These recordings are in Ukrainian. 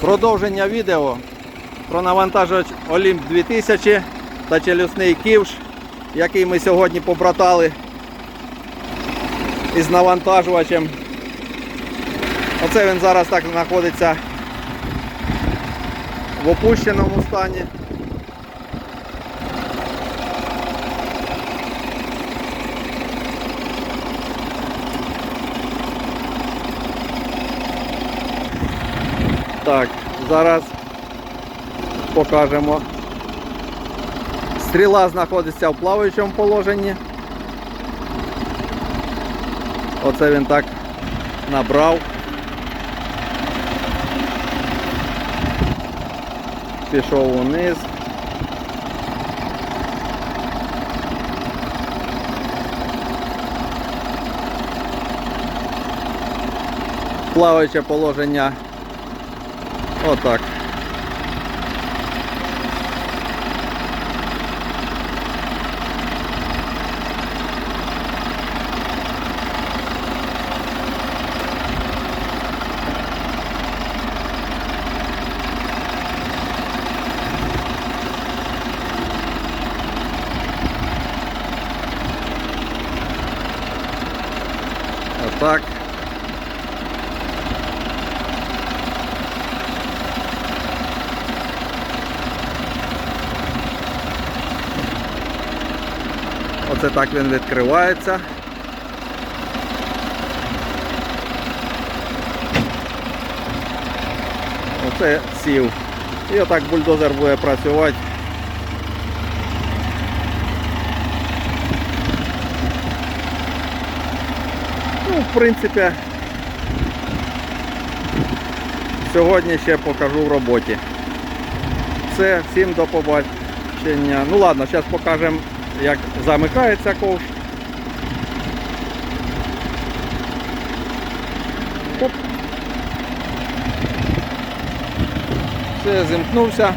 Продовження відео про навантажувач Олімп 2000 та челюсний ківш, який ми сьогодні побратали із навантажувачем. Оце він зараз так знаходиться в опущеному стані. Так, зараз покажемо. Стріла знаходиться в плаваючому положенні. Оце він так набрав. Пішов униз. Плаваюче положення Отак. Отак. Оце так він відкривається. Оце сів. І отак бульдозер буде працювати. Ну, в принципі, сьогодні ще покажу в роботі. Все, всім до побачення. Ну ладно, зараз покажемо як замикається ковш. Оп. Все, зімкнувся.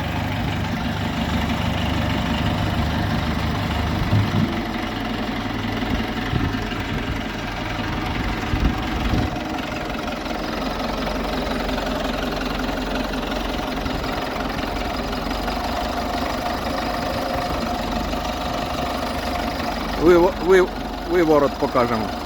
Виворот покажемо.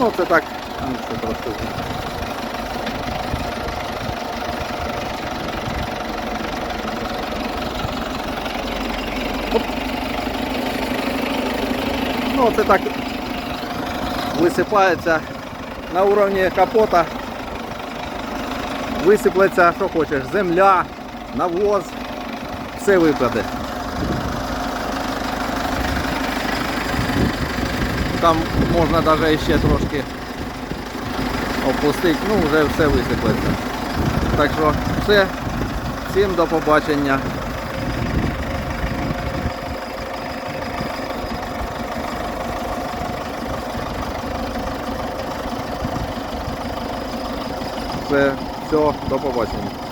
Ну, це так. Ну, це просто. Ну, це так висипається на уровні капота. Висиплеться, що хочеш, земля, навоз, все випаде. Там можна навіть ще трошки опустити, ну вже все висиплеться. Так що все, всім до побачення. Все, все, до побачення.